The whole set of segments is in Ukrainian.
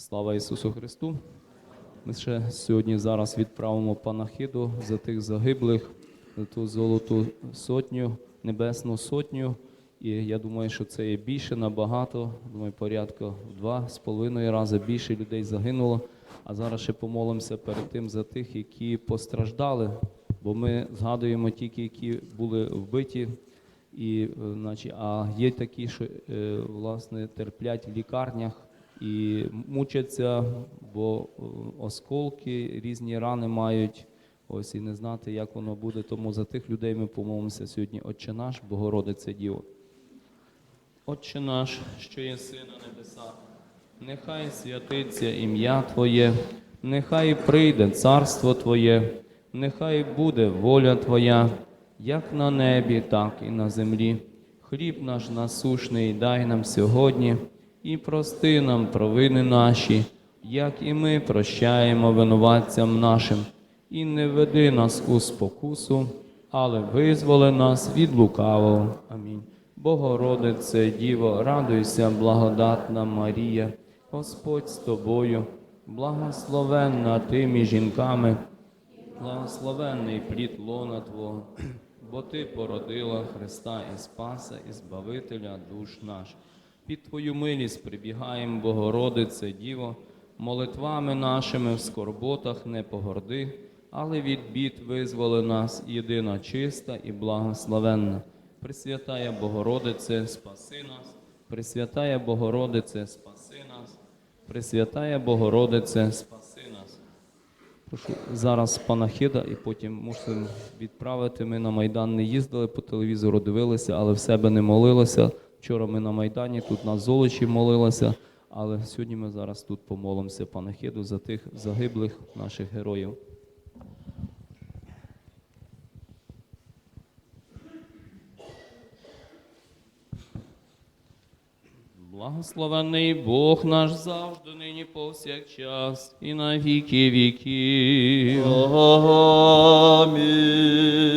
Слава Ісусу Христу! Ми ще сьогодні зараз відправимо панахиду за тих загиблих, за ту золоту сотню, небесну сотню. І я думаю, що це є більше набагато. Думаю, порядка в два з половиною рази більше людей загинуло. А зараз ще помолимося перед тим за тих, які постраждали, бо ми згадуємо тільки, які були вбиті. І, е, значить, а є такі, що е, власне терплять в лікарнях і мучаться, бо е, осколки, різні рани мають. Ось і не знати, як воно буде. Тому за тих людей ми помолимося сьогодні. Отче наш, Богородице Діво. Отче наш, що єси на небесах, нехай святиться ім'я Твоє, нехай прийде царство Твоє, нехай буде воля Твоя, як на небі, так і на землі. Хліб наш насушний дай нам сьогодні, і прости нам провини наші, як і ми прощаємо винуватцям нашим, і не веди нас у спокусу, але визволи нас від лукавого. Амінь. Богородице, Діво, радуйся, благодатна Марія, Господь з тобою, благословенна ти між жінками, благословенний плід лона Твого, бо Ти породила Христа і Спаса, і Збавителя душ наш. Під Твою милість прибігаємо, Богородице, Діво, молитвами нашими в скорботах не погорди, але від бід визволи нас єдина чиста і благословенна. Пресвятая Богородице, спаси нас, Пресвятая Богородице, спаси нас, Пресвятая Богородице, спаси нас. Прошу зараз панахида і потім мусимо відправити. Ми на Майдан не їздили, по телевізору дивилися, але в себе не молилися. Вчора ми на Майдані, тут на Золочі молилися, але сьогодні ми зараз тут помолимося панахиду за тих загиблих наших героїв. Благословений Бог наш завжди, нині повсякчас, і на віки віків. Амінь.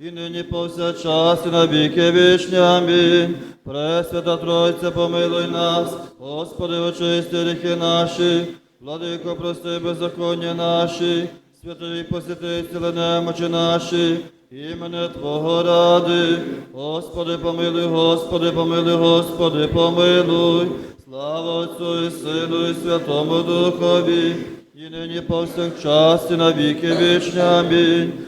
і нині повсякчас, і на віки вічні. Амінь. Пресвята Тройця, помилуй нас, Господи, очисти гріхи наші, владико, прости беззаконня наші, святий посвяти ціле немочі наші, імене Твого ради. Господи, помилуй, Господи, помилуй, Господи, помилуй. Слава Отцю і Сину і Святому Духові, і нині повсякчас, і на віки вічні. Амінь.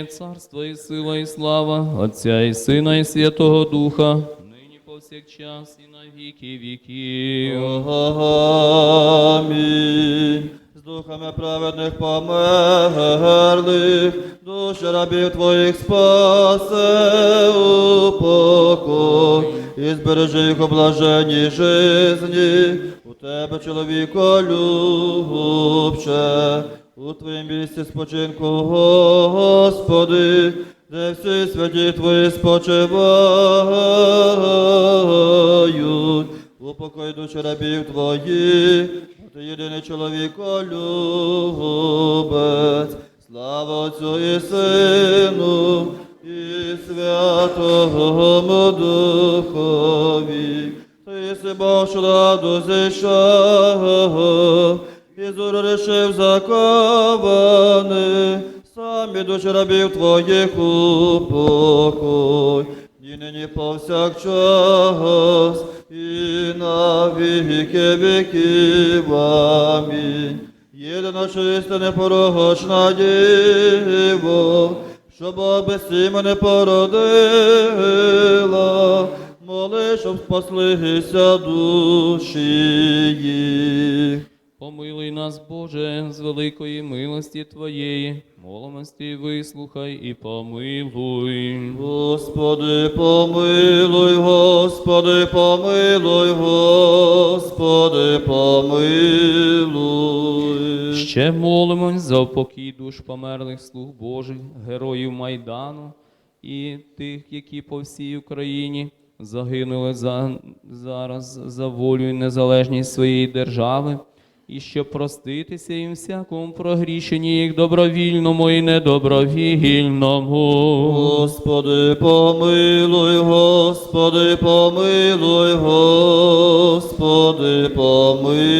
Твоє царство і сила, і слава, Отця і Сина, і Святого Духа, нині повсякчас і на віки віків. Амінь. З духами праведних померлих, душі рабів твоїх спасе у покой, і збережи їх у блаженній жизні, у тебе, чоловіко, любче, у твоїм місці спочинку, Господи, де всі святі твої спочивають. Упокой душі рабів твоїх, ти єдиний чоловіко любець, слава Отцю і Сину, і Святому Духові. Ти си Бог, ладу зійшов, і зорішив закований, самі душі рабів твоїх упокой і нині повсякчас, і на віки віків. Амінь. Єдина чиста непорочна діво, що Бог без мене породила, моли, щоб спаслися душі їх. Помилуй нас, Боже, з великої милості Твоєї, молимості вислухай і помилуй. Господи, помилуй, Господи, помилуй, Господи, помилуй. Ще молимось за упокій душ померлих слуг Божих, героїв Майдану і тих, які по всій Україні загинули за, зараз за волю і незалежність своєї держави, і щоб проститися їм всякому прогрішенні їх добровільному і недобровільному. Господи, помилуй, Господи, помилуй, Господи, помилуй.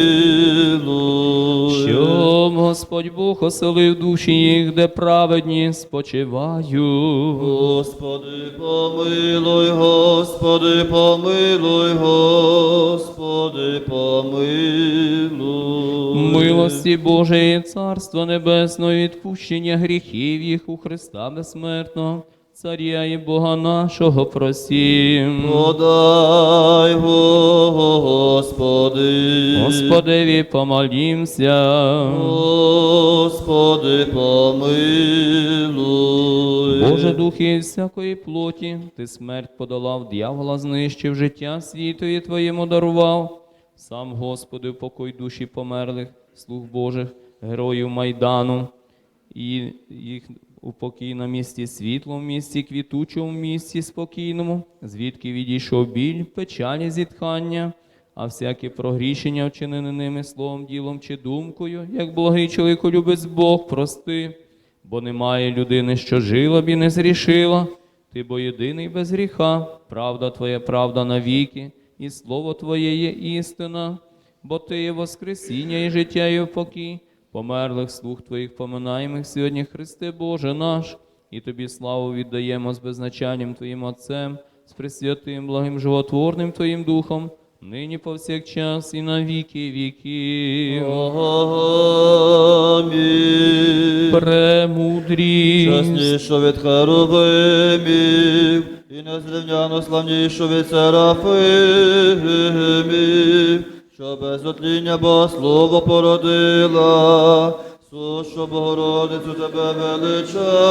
Щоб Господь Бог оселив душі їх, де праведні спочивають. Господи, помилуй, Господи, помилуй, Господи, помилуй. Милості Божої, Царство Небесного, відпущення гріхів їх у Христа безсмертного, Царя і Бога нашого просім. Подай, Господи. Господеві помолімся. Господи, помилуй. Боже духи всякої плоті, ти смерть подолав, дьявола знищив, життя світові Твоєму дарував. Сам Господи, упокой душі померлих, слуг Божих, героїв Майдану, і їх упокій на місці світлому, місці квітучому, місці спокійному, звідки відійшов біль, печалі, зітхання, а всякі прогрішення, вчинені ними словом, ділом чи думкою, як благий чоловіколюбець Бог, прости. Бо немає людини, що жила б і не зрішила. Ти бо єдиний без гріха, правда Твоя правда навіки, і слово Твоє є істина, бо Ти є Воскресіння і життя, і покій, померлих слуг Твоїх поминаємих сьогодні, Христе Боже наш, і Тобі славу віддаємо з безначальним Твоїм Отцем, з пресвятим, благим животворним Твоїм Духом, нині повсякчас і на віки віків. Амінь. Премудрість. Чеснішу від херувимів, і незрівняно славнішу від серафимів, що без отління Бога слово породила, сушу Богородицю тебе величаємо.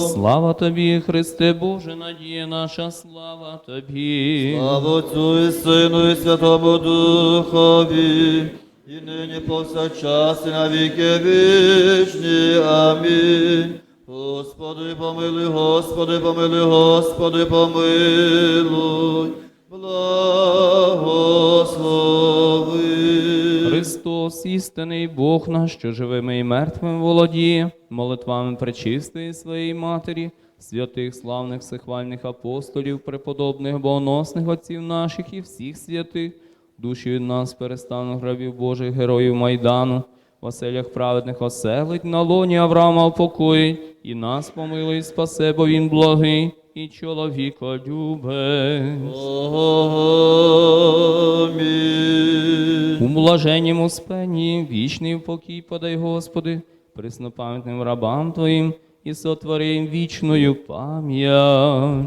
Слава тобі, Христе Боже, надія наша, слава тобі. Слава Отцю і Сину і Святому Духові, і нині повсякчас і на віки вічні. Амінь. Господи, помилуй, Господи, помилуй, Господи, помилуй, благослови. Христос, істинний Бог наш, що живими і мертвими володіє, молитвами пречистої своєї Матері, святих славних всехвальних апостолів, преподобних богоносних отців наших і всіх святих, душі від нас перестану грабів Божих героїв Майдану, в оселях праведних оселить, на лоні Авраама упокоїть, і нас помилуй, спасе, бо він благий, і чоловіка любить. Амінь. У блаженнім успенні вічний покій подай, Господи, преснопам'ятним рабам Твоїм і сотвори їм вічною пам'ять.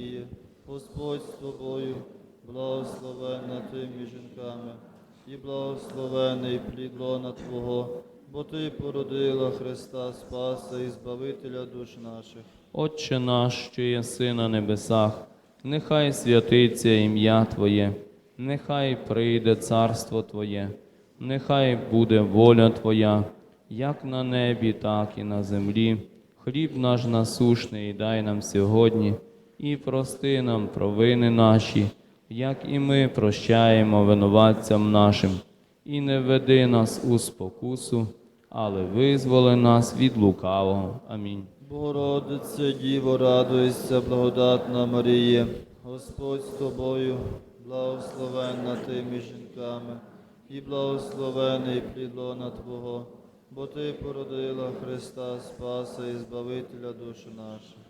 Марія, Господь з тобою, благословенна ти між жінками, і благословений плід лона Твого, бо Ти породила Христа Спаса і Збавителя душ наших. Отче наш, що єси на небесах, нехай святиться ім'я Твоє, нехай прийде царство Твоє, нехай буде воля Твоя, як на небі, так і на землі. Хліб наш насушний дай нам сьогодні, і прости нам провини наші, як і ми прощаємо винуватцям нашим, і не веди нас у спокусу, але визволи нас від лукавого. Амінь. Богородице, Діво, радуйся, благодатна Марія, Господь з тобою, благословенна ти між жінками, і благословений плід лона Твого, бо Ти породила Христа Спаса і Збавителя душі наших.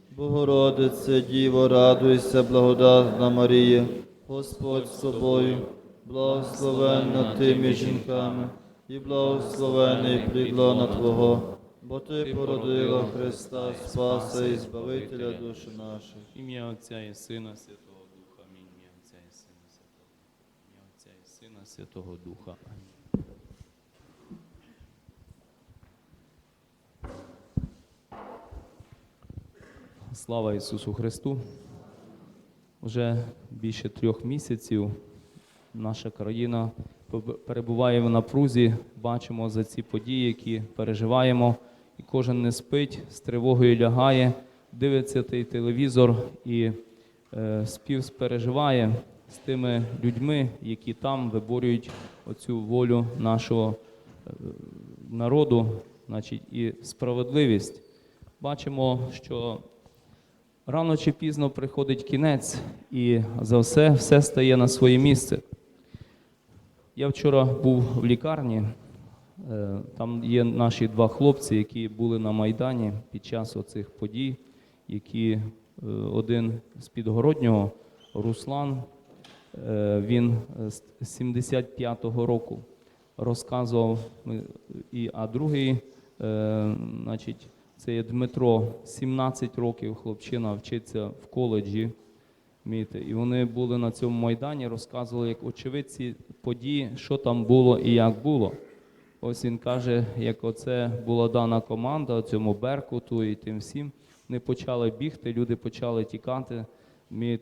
Богородице, Діво, радуйся, благодатна Марія, Господь з тобою, благословенна ти між жінками, і благословений плід Твого, бо Ти породила Христа Спаса і Збавителя душі наших. Ім'я Отця і Сина Святого Духа. Амінь. Ім'я Отця і Сина Святого. Ім'я Отця і Сина Святого Духа. Амінь. Слава Ісусу Христу! Уже більше трьох місяців наша країна перебуває в напрузі. Бачимо за ці події, які переживаємо, і кожен не спить, з тривогою лягає, дивиться той телевізор і е, співспереживає з тими людьми, які там виборюють оцю волю нашого е, народу, значить, і справедливість. Бачимо, що рано чи пізно приходить кінець, і за все все стає на своє місце. Я вчора був в лікарні. е, Там є наші два хлопці, які були на Майдані під час оцих подій, які е, один з підгороднього, Руслан, е, він з 75-го року розказував, а другий, значить, це є Дмитро, 17 років хлопчина вчиться в коледжі. І вони були на цьому майдані, розказували як очевидці події, що там було і як було. Ось він каже, як оце була дана команда цьому Беркуту і тим всім. Вони почали бігти, люди почали тікати,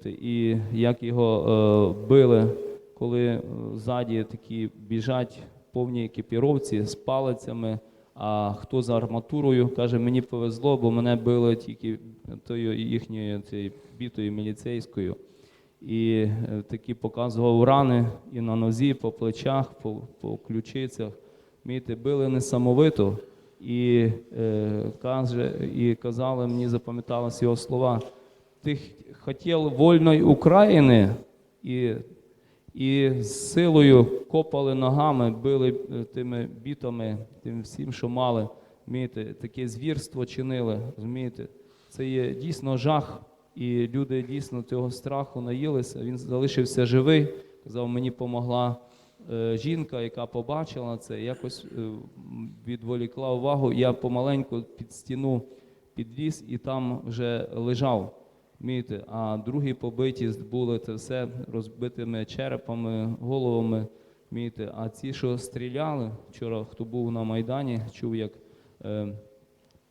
і як його е, били, коли е, ззаді такі біжать повні екіпіровці з палицями. А хто за арматурою, каже, мені повезло, бо мене били тільки тою їхньою цією бітою міліцейською. І е, такі показував рани і на нозі, по плечах, по, по ключицях. Вмієте, били несамовито. І, е, каже, і казали, мені запам'яталися його слова. Ти хотів вольної України, і і з силою копали ногами, били е, тими бітами, тим всім, що мали. Розумієте, таке звірство чинили. розумієте. Це є дійсно жах, і люди дійсно цього страху наїлися. Він залишився живий. Казав, мені допомогла е, жінка, яка побачила це, якось е, відволікла увагу. Я помаленьку під стіну підліз і там вже лежав. Вмієте, а другі побиті були це все розбитими черепами, головами. Вмієте, а ці, що стріляли, вчора хто був на Майдані, чув, як е,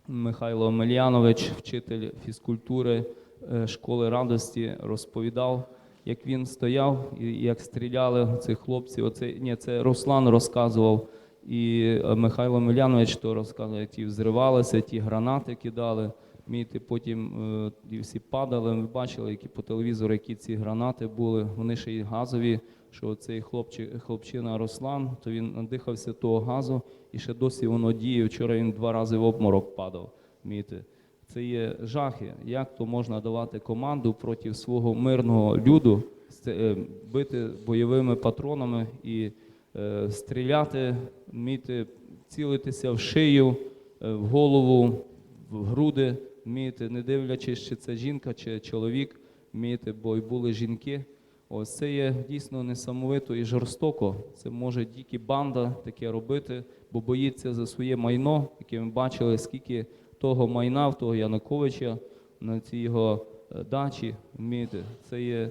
Михайло Омельянович, вчитель фізкультури, е, школи радості розповідав, як він стояв і як стріляли цих хлопців. Оце ні, це Руслан розказував. І е, Михайло Милянович то розказував, як ті взривалися, ті гранати кидали. Міти, потім е, і всі падали. Ми бачили, які по телевізору, які ці гранати були. Вони ще й газові. Що цей хлопчик, хлопчина Руслан, то він надихався того газу, і ще досі воно діє. Вчора він два рази в обморок падав. Міти. Це є жахи. Як то можна давати команду проти свого мирного люду, е, бити бойовими патронами і е, стріляти, вміти цілитися в шию, е, в голову, в груди, вміти, не дивлячись, чи це жінка, чи чоловік, вміти, бо й були жінки. Ось це є дійсно несамовито і жорстоко. Це може тільки банда таке робити, бо боїться за своє майно, яке ми бачили, скільки того майна, в того Януковича на цій його е, дачі. Вмієте, це є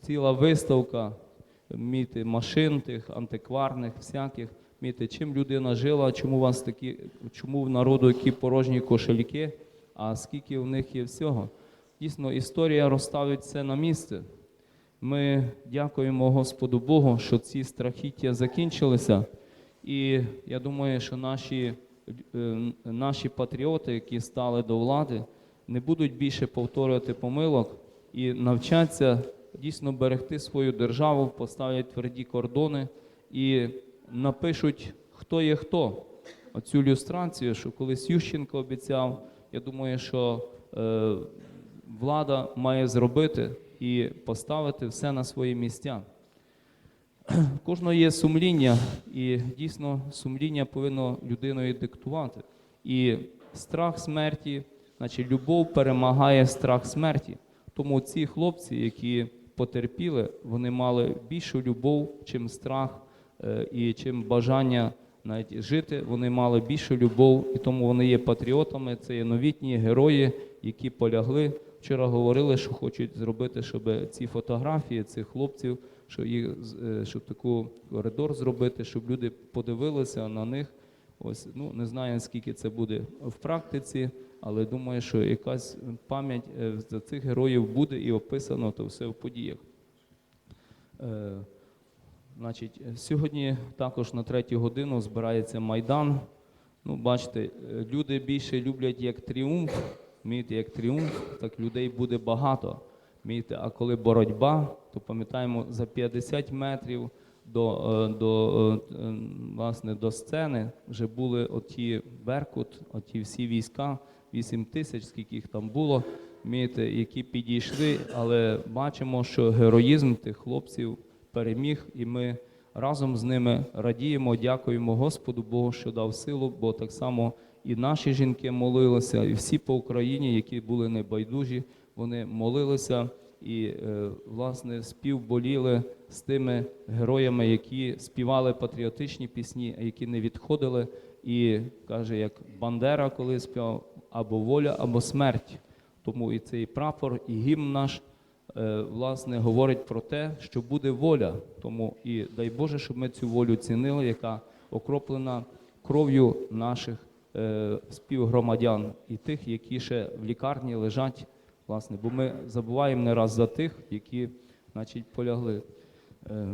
ціла виставка вмієте, машин тих антикварних, всяких. Вмієте, чим людина жила, чому у вас такі, чому в народу які порожні кошельки, а скільки в них є всього. Дійсно, історія розставить це на місце. Ми дякуємо Господу Богу, що ці страхіття закінчилися. І я думаю, що наші, е, наші патріоти, які стали до влади, не будуть більше повторювати помилок і навчаться дійсно берегти свою державу, поставлять тверді кордони і напишуть, хто є хто. Оцю люстрацію, що колись Ющенко обіцяв, я думаю, що е, влада має зробити і поставити все на свої місця. Кожного є сумління, і дійсно сумління повинно людиною диктувати. І страх смерті, значить, любов перемагає страх смерті. Тому ці хлопці, які потерпіли, вони мали більшу любов, чим страх е, і чим бажання навіть жити. Вони мали більшу любов, і тому вони є патріотами. Це є новітні герої, які полягли. Вчора говорили, що хочуть зробити, щоб ці фотографії цих хлопців, що їх е, щоб таку коридор зробити, щоб люди подивилися на них. Ось ну не знаю скільки це буде в практиці, але думаю, що якась пам'ять е, за цих героїв буде і описано то все в подіях. Значить, сьогодні також на третю годину збирається Майдан. Ну, бачите, е, люди більше люблять як тріумф, вмієте, як тріумф, так людей буде багато. Вмієте, а коли боротьба, то пам'ятаємо за 50 метрів до, е, до, е, власне, до сцени вже були оті Беркут, оті всі війська, 8 тисяч, скільки їх там було, вмієте, які підійшли, але бачимо, що героїзм тих хлопців переміг, і ми разом з ними радіємо, дякуємо Господу Богу, що дав силу, бо так само і наші жінки молилися, і всі по Україні, які були небайдужі, вони молилися і, е, власне, співболіли з тими героями, які співали патріотичні пісні, які не відходили. І каже, як Бандера, коли співав, або воля, або смерть. Тому і цей прапор, і гімн наш власне говорить про те, що буде воля. Тому і дай Боже, щоб ми цю волю цінили, яка окроплена кров'ю наших е, співгромадян і тих, які ще в лікарні лежать, власне, бо ми забуваємо не раз за тих, які, значить, полягли. Е,